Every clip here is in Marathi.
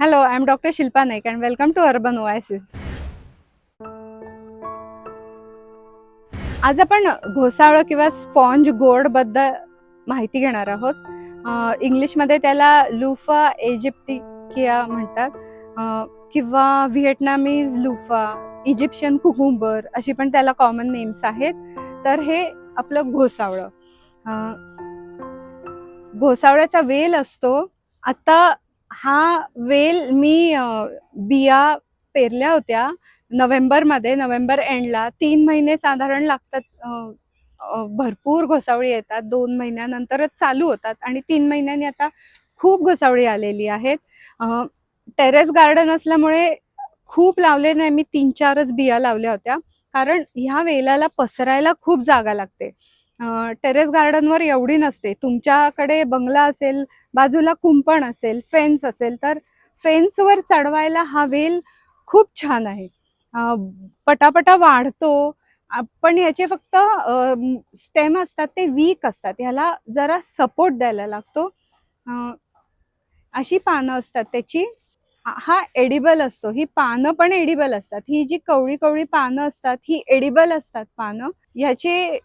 Hello I am doctor Shilpa Naik and welcome to urban oasis आज आपण घोसाळं किंवा स्पॉन्ज गोडबद्दल माहिती घेणार आहोत. इंग्लिशमध्ये त्याला लुफा एजिप्टिकिया म्हणतात. किंवा व्हिएटनामीज लुफा इजिप्शियन कुकुंबर अशी पण त्याला कॉमन नेम्स आहेत. तर हे आपलं घोसावळं घोसावळ्याचा वेल असतो. आता हा वेल मी बिया पेरल्या होत्या नोव्हेंबरमध्ये नोव्हेंबर एंडला. तीन महिने साधारण लागतात भरपूर घोसावळी येतात. दोन महिन्यानंतरच चालू होतात आणि तीन महिन्यांनी आता खूप घोसावळी आलेली आहेत. टेरेस गार्डन असल्यामुळे खूप लावले नाही मी तीन चारच बिया लावल्या होत्या. कारण ह्या वेलाला पसरायला खूप जागा लागते. टेरेस गार्डनवर एवढी नसते. तुमच्याकडे बंगला असेल बाजूला कुंपण असेल फेन्स असेल तर फेन्सवर चढवायला हा वेल खूप छान आहे. पटापटा वाढतो. पण याचे फक्त स्टेम असतात ते वीक असतात. ह्याला जरा सपोर्ट द्यायला लागतो. अशी पानं असतात त्याची. हा- हा एडिबल असतो. ही पानं पण एडिबल असतात. ही जी कवळी कवळी पानं असतात ही एडिबल असतात पानं. ह्याचे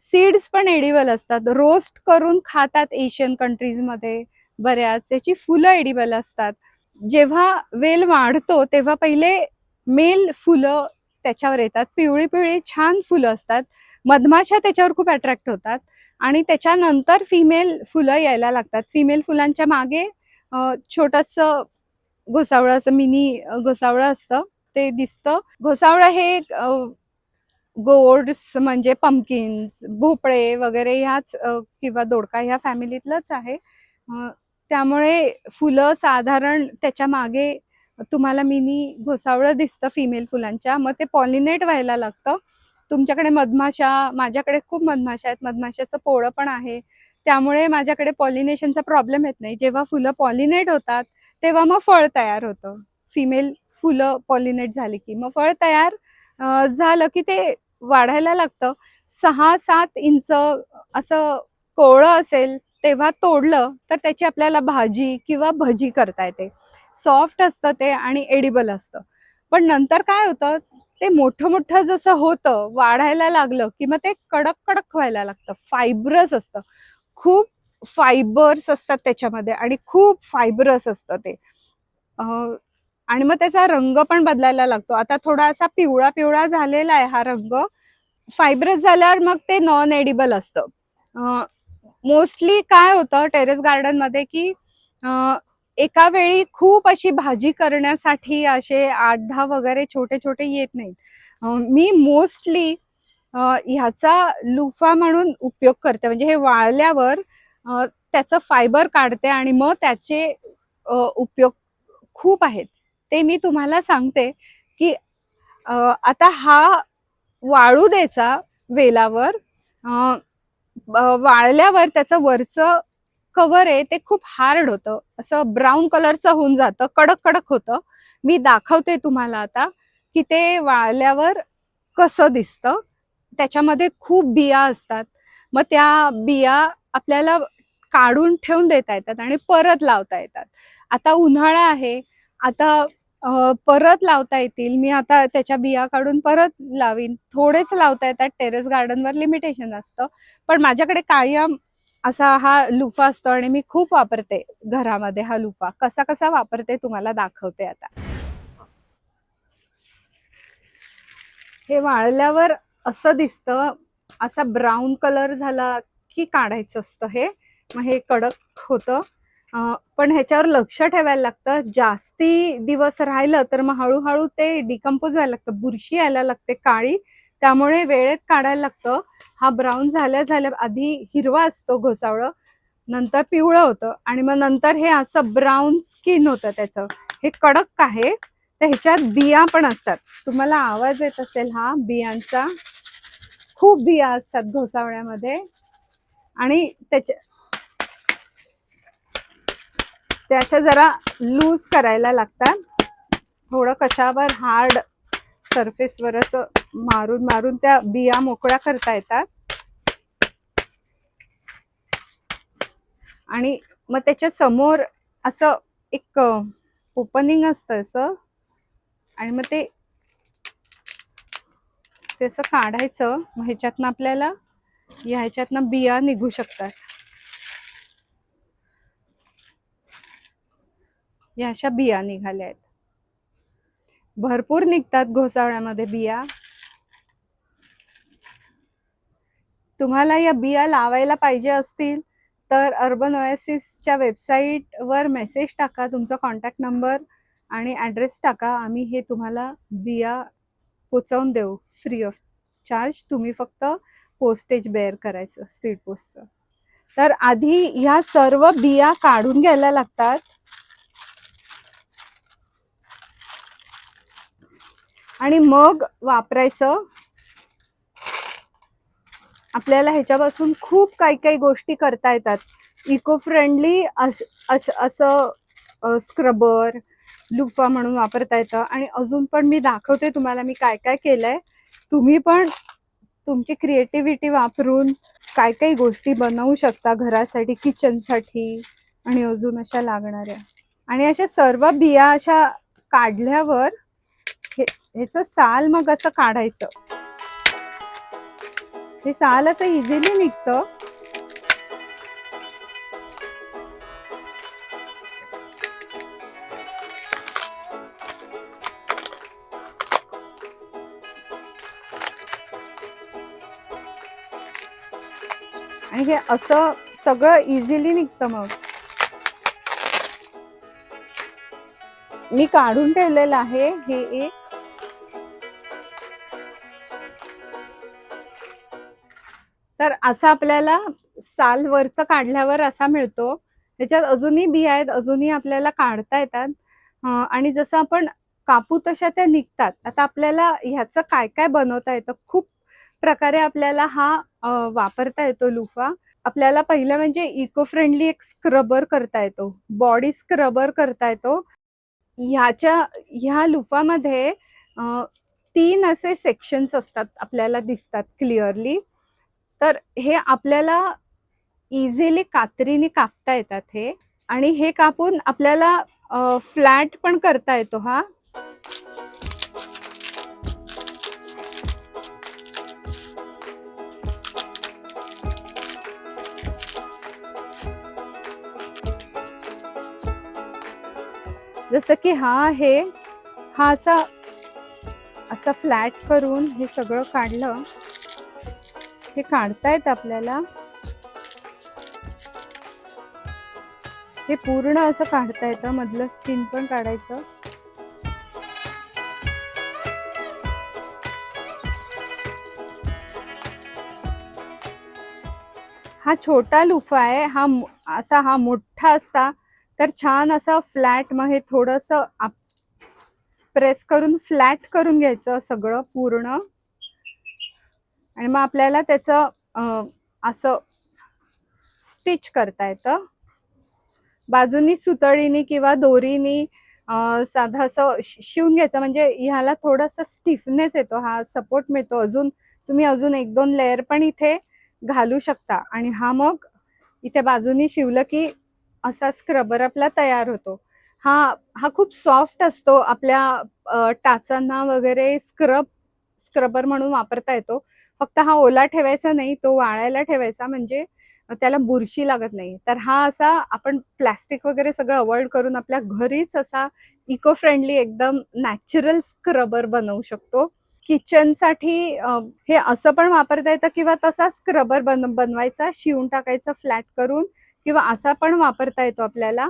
सीड्स पण एडिबल असतात. रोस्ट करून खातात एशियन कंट्रीजमध्ये बऱ्याच याची फुलं एडिबल असतात. जेव्हा वेल वाढतो तेव्हा पहिले मेल फुलं त्याच्यावर येतात. पिवळी पिवळी छान फुलं असतात. मधमाशा त्याच्यावर खूप अट्रॅक्ट होतात. आणि त्याच्यानंतर फिमेल फुलं यायला लागतात. फिमेल फुलांच्या मागे छोटस घोसावळं असं मिनी घोसावळं असतं. ते दिसतं. घोसावळं हे एक, गोड्स म्हणजे पम्पकिन्स भोपळे वगैरे ह्याच किंवा दोडका ह्या फॅमिलीतलंच आहे. त्यामुळे फुलं साधारण त्याच्यामागे तुम्हाला मिनी घोसावळं दिसतं फिमेल फुलांच्या. मग ते पॉलिनेट व्हायला लागतं. तुमच्याकडे मधमाशा माझ्याकडे खूप मधमाशा आहेत. मधमाशाचं पोळं पण आहे. त्यामुळे माझ्याकडे पॉलिनेशनचा प्रॉब्लेम येत नाही. जेव्हा फुलं पॉलिनेट होतात तेव्हा मग फळ तयार होतं. फिमेल फुलं पॉलिनेट झाली की मग फळ तयार झालं की ते वाढायला लागतं. सहा सात इंच असं कोवळं असेल तेव्हा तोडलं तर त्याची आपल्याला भाजी किंवा भजी करता येते. सॉफ्ट असतं ते आणि एडिबल असतं. पण नंतर काय होतं ते मोठं मोठं जसं होतं वाढायला लागलं की मग ते कडक कडक व्हायला लागतं. फायब्रस असतं. खूप फायबर्स असतात त्याच्यामध्ये आणि खूप फायब्रस असतं ते. आणि मग त्याचा रंग पण बदलायला लागतो. आता थोडासा पिवळा पिवळा झालेला आहे हा रंग. फायब्रस झाल्यावर मग ते नॉन एडिबल असतं मोस्टली काय होतं टेरेस गार्डनमध्ये की एका वेळी खूप अशी भाजी करण्यासाठी असे आठ दहा वगैरे छोटे छोटे येत नाहीत. मी मोस्टली ह्याचा लुफा म्हणून उपयोग करते. म्हणजे हे वाळल्यावर त्याचं फायबर काढते आणि मग त्याचे उपयोग खूप आहेत. ते मी तुम्हाला सांगते की आता हा वाळू द्यायचा वेलावर वाळल्यावर त्याचं वरचं कव्हर आहे ते खूप हार्ड होतं. असं ब्राऊन कलरचं होऊन जातं कडक कडक होतं. मी दाखवते तुम्हाला आता की ते वाळल्यावर कसं दिसतं. त्याच्यामध्ये खूप बिया असतात. मग त्या बिया आपल्याला काढून ठेवून देता येतात आणि परत लावता येतात. आता उन्हाळा आहे. आता परत लावता येतील. मी आता त्याच्या बिया काढून परत लावीन. थोडेच लावता येतात. टेरेस गार्डनवर लिमिटेशन असतं. पण माझ्याकडे कायम असा हा लुफा असतो आणि मी खूप वापरते घरामध्ये हा लुफा. कसा कसा वापरते तुम्हाला दाखवते आता. हे वाळल्यावर असं दिसतं. असा ब्राऊन कलर झाला की काढायचं असतं हे. मग हे कडक होतं. पण ह्याच्यावर लक्ष ठेवायला लागतं. जास्ती दिवस राहिलं तर मग हळूहळू ते डिकम्पोज व्हायला लागतं. बुरशी यायला लागते काळी. त्यामुळे वेळेत काढायला लागतं. हा ब्राऊन झाल्या झाल्या आधी हिरवा असतो घोसावळं. नंतर पिवळं होतं. आणि मग नंतर हे असं ब्राऊन स्किन होतं त्याचं. हे कडक आहे. तर ह्याच्यात बिया पण असतात. तुम्हाला आवाज येत असेल हा बियांचा. खूप बिया असतात घोसावळ्यामध्ये. आणि त्याच्या ते अशा जरा लूज करायला लागतात. थोडं कशावर हार्ड सरफेसवर असं मारून मारून त्या बिया मोकळ्या करता येतात. आणि मग त्याच्यासमोर असं एक ओपनिंग असतं असं. आणि मग ते असं काढायचं. मग ह्याच्यातनं आपल्याला ह्याच्यातनं बिया निघू शकतात. या अशा बिया निघाल्या आहेत. भरपूर निघतात घोसाळ्यामध्ये बिया. तुम्हाला या बिया लावायला पाहिजे असतील तर अर्बन ओएसिसच्या वेबसाईटवर मेसेज टाका तुमचा कॉन्टॅक्ट नंबर आणि ॲड्रेस टाका. आम्ही हे तुम्हाला बिया पोचवून देऊ. फ्री ऑफ चार्ज तुम्ही फक्त पोस्टेज बेअर करायचं स्पीड पोस्टचं तर आधी ह्या सर्व बिया काढून घ्यायला लागतात. आणि मग वापरायचं. आपल्याला ह्याच्यापासून खूप काही काही गोष्टी करता येतात. इको फ्रेंडली असं स्क्रबर लुफा म्हणून वापरता येतं. आणि अजून पण मी दाखवते तुम्हाला मी काय काय केलंय. तुम्ही पण तुमची क्रिएटिव्हिटी वापरून काय काही गोष्टी बनवू शकता घरासाठी किचनसाठी आणि अजून अशा लागणाऱ्या. आणि अशा सर्व बिया अशा काढल्यावर हे ह्याचं साल मग असं काढायचं. हे साल असं इझिली निघतं. आणि हे असं सगळं इझिली निघतं मग. मी काढून ठेवलेलं आहे हे एक तर असा आपल्याला साल वरचं काढल्यावर असा मिळतो. त्याच्यात अजूनही बिया आहेत अजूनही आपल्याला काढता येतात. आणि जसं आपण कापू तशा त्या निघतात. आता आपल्याला ह्याचं काय काय बनवता येतं? खूप प्रकारे आपल्याला हा वापरता येतो लुफा. आपल्याला पहिलं म्हणजे इको फ्रेंडली एक स्क्रबर करता येतो. बॉडी स्क्रबर करता येतो. ह्याच्या ह्या लुफामध्ये तीन असे सेक्शन्स असतात आपल्याला दिसतात क्लिअरली तर हे आपल्याला इझिली कात्रीने कापता येतात हे. आणि हे कापून आपल्याला फ्लॅट पण करता येतो हा. जसं की हा आहे हा असा असा फ्लॅट करून हे सगळं काढलं. हे काढता येत आपल्याला. हे पूर्ण असं काढता येतं मधलं स्किन पण काढायचं. हा छोटा लुफा आहे. हा असा हा मोठा असता तर छान असा फ्लॅट मग हे थोडस प्रेस करून फ्लॅट करून घ्यायचं सगळं पूर्ण. आणि मग आपल्याला त्याचं असं स्टिच करता येतं. बाजूनी सुतळीनी किंवा दोरीनी साधं असं शिवून घ्यायचं. म्हणजे ह्याला थोडासा स्टिफनेस येतो. हा सपोर्ट मिळतो. अजून तुम्ही अजून एक दोन लेअर पण इथे घालू शकता. आणि हा मग इथे बाजूनी शिवलं की असा स्क्रबर आपला तयार होतो. हा हा खूप सॉफ्ट असतो. आपल्या टाचांना वगैरे स्क्रब स्क्रबर म्हणून वापरता येतो. फक्त हा ओला ठेवायचा नाही तो वाळायला ठेवायचा म्हणजे त्याला बुरशी लागत नाही. तर हा असा आपण प्लॅस्टिक वगैरे सगळं अवॉइड करून आपल्या घरीच असा इको फ्रेंडली एकदम नॅचरल स्क्रबर बनवू शकतो. किचनसाठी हे असं पण वापरता येतं किंवा तसा स्क्रबर बन बनवायचा शिवून टाकायचा फ्लॅट करून किंवा असा पण वापरता येतो आपल्याला.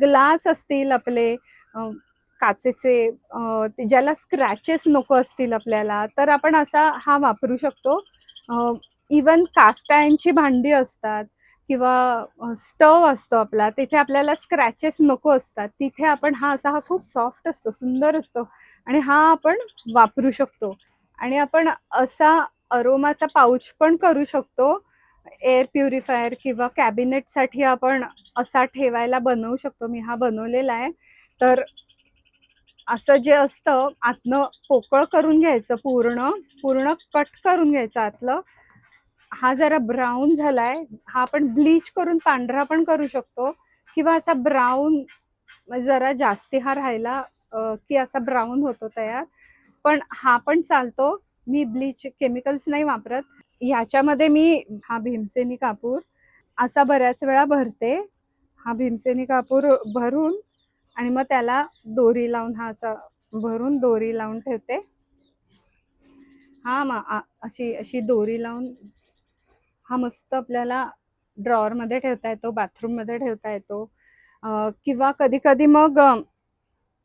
ग्लास असतील आपले काचेचे ज्याला स्क्रॅचेस नको असतील आपल्याला तर आपण असा हा वापरू शकतो. इवन कास्टायनची भांडी असतात किंवा स्टव असतो आपला तिथे आपल्याला स्क्रॅचेस नको असतात. तिथे आपण हा असा हा खूप सॉफ्ट असतो सुंदर असतो आणि हा आपण वापरू शकतो. आणि आपण असा अरोमाचा पाऊच पण करू शकतो. एअर प्युरिफायर किंवा कॅबिनेटसाठी आपण असा ठेवायला बनवू शकतो. मी हा बनवलेला आहे. तर असं जे असतं आतनं पोकळ करून घ्यायचं पूर्ण पूर्ण कट करून घ्यायचं आतलं. हा जरा ब्राऊन झालाय. हा आपण ब्लीच करून पांढरा पण करू शकतो. किंवा असा ब्राऊन जरा जास्ती हा राहिला की असा ब्राऊन होतो तयार. पण हा पण चालतो. मी ब्लीच केमिकल्स नाही वापरत. ह्याच्यामध्ये मी हा भीमसेनी कापूर असा बऱ्याच वेळा भरते. हा भीमसेनी कापूर भरून आणि मग त्याला दोरी लावून हा असा भरून दोरी लावून ठेवते. हा मग आ- अशी अशी दोरी लावून हा मस्त आपल्याला ड्रॉवरमध्ये ठेवता येतो बाथरूममध्ये ठेवता येतो. किंवा कधी कधी मग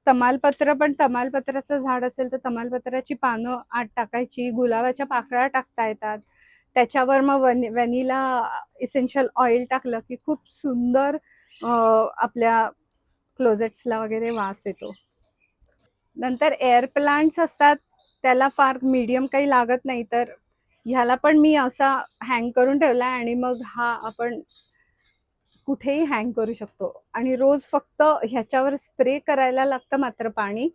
तमालपत्र पण तमालपत्राचं झाड असेल तर तमालपत्राची पानं आत टाकायची गुलाबाच्या पाकळ्या टाकता येतात. त्याच्यावर मग वन व्हॅनिला इसेन्शियल ऑइल टाकलं की खूप सुंदर आपल्या क्लोजेट्सला वगैरे वास येतो. नंतर एअर प्लांट्स असतात त्याला फार मीडियम काही लागत नाही तर ह्याला पण मी असा हँग करून ठेवला आणि मग हा आपण कुठेही हँग करू शकतो. आणि रोज फक्त ह्याच्यावर स्प्रे करायला लागतं मात्र पाणी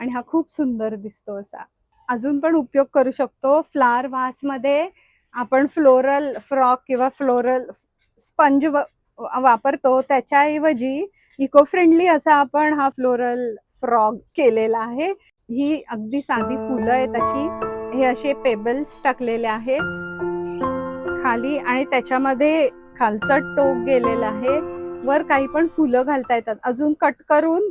आणि हा खूप सुंदर दिसतो असा. अजून पण उपयोग करू शकतो फ्लावर वासमध्ये आपण फ्लोरल फ्रॉक किंवा फ्लोरल स्पंज वापरतो. त्याच्याऐवजी इको फ्रेंडली असा आपण हा फ्लोरल फ्रॉग केलेला आहे. ही अगदी साधी फुलं आहेत अशी. हे असे पेबल्स टाकलेले आहे. खाली आणि त्याच्यामध्ये खालचं टोक गेलेलं आहे. वर काही पण फुलं घालता येतात. अजून कट करून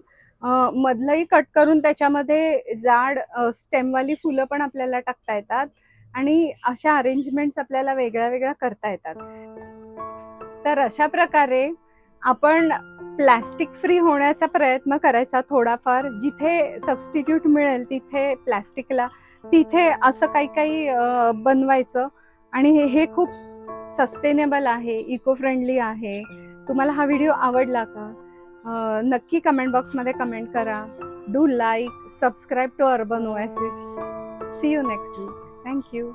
मधलंही कट करून त्याच्यामध्ये जाड स्टेमवाली फुलं पण आपल्याला टाकता येतात. आणि अशा अरेंजमेंट्स आपल्याला वेगळ्या वेगळ्या करता येतात. तर अशा प्रकारे आपण प्लॅस्टिक फ्री होण्याचा प्रयत्न करायचा थोडाफार. जिथे सबस्टिट्यूट मिळेल तिथे प्लॅस्टिकला तिथे असं काही काही बनवायचं. आणि हे हे खूप सस्टेनेबल आहे इको फ्रेंडली आहे. तुम्हाला हा व्हिडिओ आवडला का? नक्की कमेंट बॉक्समध्ये कमेंट करा. Do like subscribe to urban oasis see you next week thank you